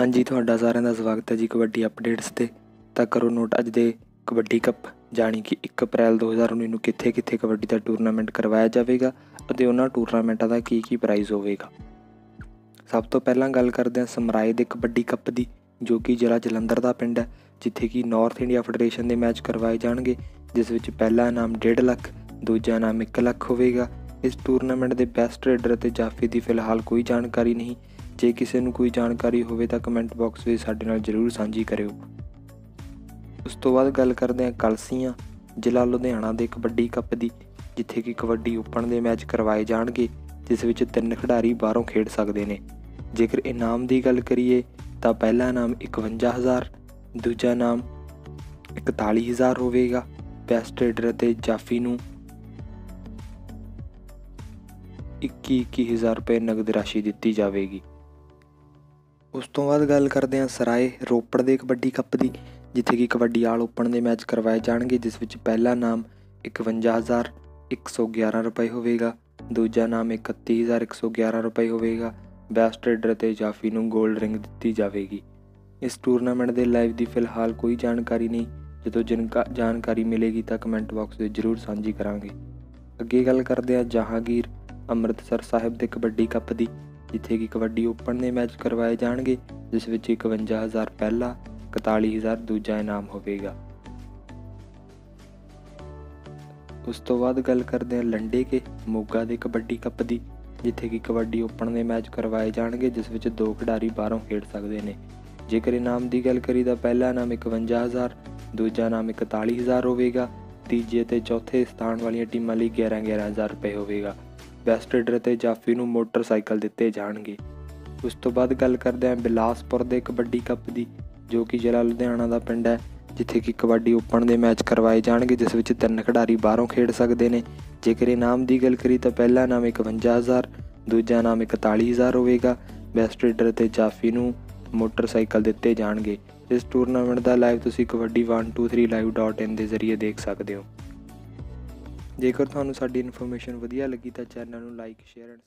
ਹਾਂਜੀ, ਤੁਹਾਡਾ ਸਾਰਿਆਂ ਦਾ ਸਵਾਗਤ ਹੈ ਜੀ ਕਬੱਡੀ ਅਪਡੇਟਸ ਤੇ। ਤਾਂ ਕਰੋ ਨੋਟ ਅੱਜ ਦੇ ਕਬੱਡੀ ਕੱਪ ਜਾਣੀ ਕਿ 1 ਅਪ੍ਰੈਲ 2019 ਨੂੰ ਕਿੱਥੇ-ਕਿੱਥੇ ਕਬੱਡੀ ਦਾ ਟੂਰਨਾਮੈਂਟ ਕਰਵਾਇਆ ਜਾਵੇਗਾ ਅਤੇ ਉਹਨਾਂ ਟੂਰਨਾਮੈਂਟਾਂ ਦਾ ਕੀ-ਕੀ ਪ੍ਰਾਈਜ਼ ਹੋਵੇਗਾ। ਸਭ ਤੋਂ ਪਹਿਲਾਂ ਗੱਲ ਕਰਦੇ ਹਾਂ ਸਮਰਾਏ ਦੇ ਕਬੱਡੀ ਕੱਪ ਦੀ, ਜੋ ਕਿ ਜ਼ਿਲ੍ਹਾ ਜਲੰਧਰ ਦਾ ਪਿੰਡ ਹੈ, ਜਿੱਥੇ ਕਿ ਨਾਰਥ ਇੰਡੀਆ ਫੈਡਰੇਸ਼ਨ ਦੇ ਮੈਚ ਕਰਵਾਏ ਜਾਣਗੇ, ਜਿਸ ਵਿੱਚ ਪਹਿਲਾ ਇਨਾਮ 1.5 ਲੱਖ, ਦੂਜਾ ਇਨਾਮ 1 ਲੱਖ ਹੋਵੇਗਾ। ਇਸ ਟੂਰਨਾਮੈਂਟ ਦੇ ਬੈਸਟ ਰੇਡਰ ਅਤੇ ਜਾਫੀ ਦੀ ਫਿਲਹਾਲ ਕੋਈ ਜਾਣਕਾਰੀ ਨਹੀਂ। ਜੇ ਕਿਸੇ ਨੂੰ ਕੋਈ ਜਾਣਕਾਰੀ ਹੋਵੇ ਤਾਂ ਕਮੈਂਟ ਬਾਕਸ ਵਿੱਚ ਸਾਡੇ ਨਾਲ ਜਰੂਰ ਸਾਂਝੀ ਕਰਿਓ। ਉਸ ਤੋਂ ਬਾਅਦ ਗੱਲ ਕਰਦੇ ਹਾਂ ਕਲਸੀਆਂ, ਜ਼ਿਲ੍ਹਾ ਲੁਧਿਆਣਾ ਦੇ ਕਬੱਡੀ ਕੱਪ ਦੀ, ਜਿੱਥੇ ਕਿ ਕਬੱਡੀ ਓਪਨ ਦੇ ਮੈਚ ਕਰਵਾਏ ਜਾਣਗੇ, ਜਿਸ ਵਿੱਚ ਤਿੰਨ ਖਿਡਾਰੀ ਬਾਹਰੋਂ ਖੇਡ ਸਕਦੇ ਨੇ। ਜੇਕਰ ਇਨਾਮ ਦੀ ਗੱਲ ਕਰੀਏ, ਤਾਂ ਪਹਿਲਾ ਇਨਾਮ 51000 ਦੂਜਾ ਇਨਾਮ 41000 ਹੋਵੇਗਾ। ਬੈਸਟ ਰੇਡਰ ਅਤੇ ਜਾਫੀ ਨੂੰ 21-21000 ਰੁਪਏ ਨਗਦ ਰਾਸ਼ੀ ਦਿੱਤੀ ਜਾਵੇਗੀ। ਉਸ ਤੋਂ ਬਾਅਦ ਗੱਲ ਕਰਦੇ ਹਾਂ ਸਰਾਏ ਰੋਪੜ ਦੇ ਕਬੱਡੀ ਕੱਪ ਦੀ, ਜਿੱਥੇ ਕਿ ਕਬੱਡੀ ਆਲ ਓਪਨ ਦੇ ਮੈਚ ਕਰਵਾਏ ਜਾਣਗੇ, ਜਿਸ ਵਿੱਚ ਪਹਿਲਾ ਨਾਮ 51111 ਰੁਪਏ ਹੋਵੇਗਾ, ਦੂਜਾ ਨਾਮ 31111 ਰੁਪਏ ਹੋਵੇਗਾ, ਬੈਸਟ ਟ੍ਰੇਡਰ ਤੇ ਜਾਫੀ ਨੂੰ 골ਡ ਰਿੰਗ ਦਿੱਤੀ ਜਾਵੇਗੀ। ਇਸ ਟੂਰਨਾਮੈਂਟ ਦੇ ਲਾਈਵ ਦੀ ਫਿਲਹਾਲ ਕੋਈ ਜਾਣਕਾਰੀ ਨਹੀਂ, ਜਦੋਂ ਜਾਣਕਾਰੀ ਮਿਲੇਗੀ ਤਾਂ ਕਮੈਂਟ ਬਾਕਸ ਵਿੱਚ ਜ਼ਰੂਰ ਸਾਂਝੀ ਕਰਾਂਗੇ। ਅੱਗੇ ਗੱਲ ਕਰਦੇ ਹਾਂ ਜਹਾਂਗੀਰ ਅੰਮ੍ਰਿਤਸਰ ਸਾਹਿਬ ਦੇ ਕਬੱਡੀ ਕੱਪ ਦੀ ਜਿੱਥੇ ਕਿ ਕਬੱਡੀ ਓਪਨ ਦੇ ਮੈਚ ਕਰਵਾਏ ਜਾਣਗੇ, ਜਿਸ ਵਿੱਚ 51000 ਪਹਿਲਾ 41000 ਦੂਜਾ ਇਨਾਮ ਹੋਵੇਗਾ। ਉਸ ਤੋਂ ਬਾਅਦ ਗੱਲ ਕਰਦੇ ਹਾਂ ਲੰਡੇ ਕੇ ਮੋਗਾ ਦੇ ਕਬੱਡੀ ਕੱਪ ਦੀ, ਜਿੱਥੇ ਕਿ ਕਬੱਡੀ ਓਪਨ ਦੇ ਮੈਚ ਕਰਵਾਏ ਜਾਣਗੇ, ਜਿਸ ਵਿੱਚ ਦੋ ਖਿਡਾਰੀ ਬਾਹਰੋਂ ਖੇਡ ਸਕਦੇ ਨੇ। ਜੇਕਰ ਇਨਾਮ ਦੀ ਗੱਲ ਕਰੀ ਤਾਂ ਪਹਿਲਾ ਇਨਾਮ 51000 ਦੂਜਾ ਇਨਾਮ 41000 ਹੋਵੇਗਾ, ਤੀਜੇ ਤੇ ਚੌਥੇ ਸਥਾਨ ਵਾਲੀਆਂ ਟੀਮਾਂ ਲਈ 11-11000 ਰੁਪਏ ਹੋਵੇਗਾ। ਬੈਸਟ ਰੇਡਰ ਤੇ ਜਾਫੀ ਨੂੰ ਮੋਟਰਸਾਈਕਲ ਦਿੱਤੇ ਜਾਣਗੇ। ਉਸ ਤੋਂ ਬਾਅਦ ਗੱਲ ਕਰਦੇ ਹਾਂ ਬਿਲਾਸਪੁਰ ਦੇ ਕਬੱਡੀ ਕੱਪ ਦੀ, ਜੋ ਕਿ ਜ਼ਿਲ੍ਹਾ ਲੁਧਿਆਣਾ ਦਾ ਪਿੰਡ ਹੈ, ਜਿੱਥੇ ਕਿ ਕਬੱਡੀ ਓਪਨ ਦੇ ਮੈਚ ਕਰਵਾਏ ਜਾਣਗੇ, ਜਿਸ ਵਿੱਚ ਤਿੰਨ ਖਿਡਾਰੀ ਬਾਹਰੋਂ ਖੇਡ ਸਕਦੇ ਨੇ। ਜੇਕਰ ਇਨਾਮ ਦੀ ਗੱਲ ਕਰੀ ਤਾਂ ਪਹਿਲਾ ਇਨਾਮ 51000 ਦੂਜਾ ਇਨਾਮ 41000 ਹੋਵੇਗਾ। ਬੈਸਟ ਰੇਡਰ ਤੇ ਜਾਫੀ ਨੂੰ ਮੋਟਰਸਾਈਕਲ ਦਿੱਤੇ ਜਾਣਗੇ। ਇਸ ਟੂਰਨਾਮੈਂਟ ਦਾ ਲਾਈਵ ਤੁਸੀਂ ਕਬੱਡੀ 123live.in ਦੇ ਜ਼ਰੀਏ ਦੇਖ ਸਕਦੇ ਹੋ। ਜੇਕਰ ਤੁਹਾਨੂੰ ਸਾਡੀ ਇਨਫੋਰਮੇਸ਼ਨ ਵਧੀਆ ਲੱਗੀ ਤਾਂ ਚੈਨਲ ਨੂੰ ਲਾਈਕ ਸ਼ੇਅਰ ਐਂਡ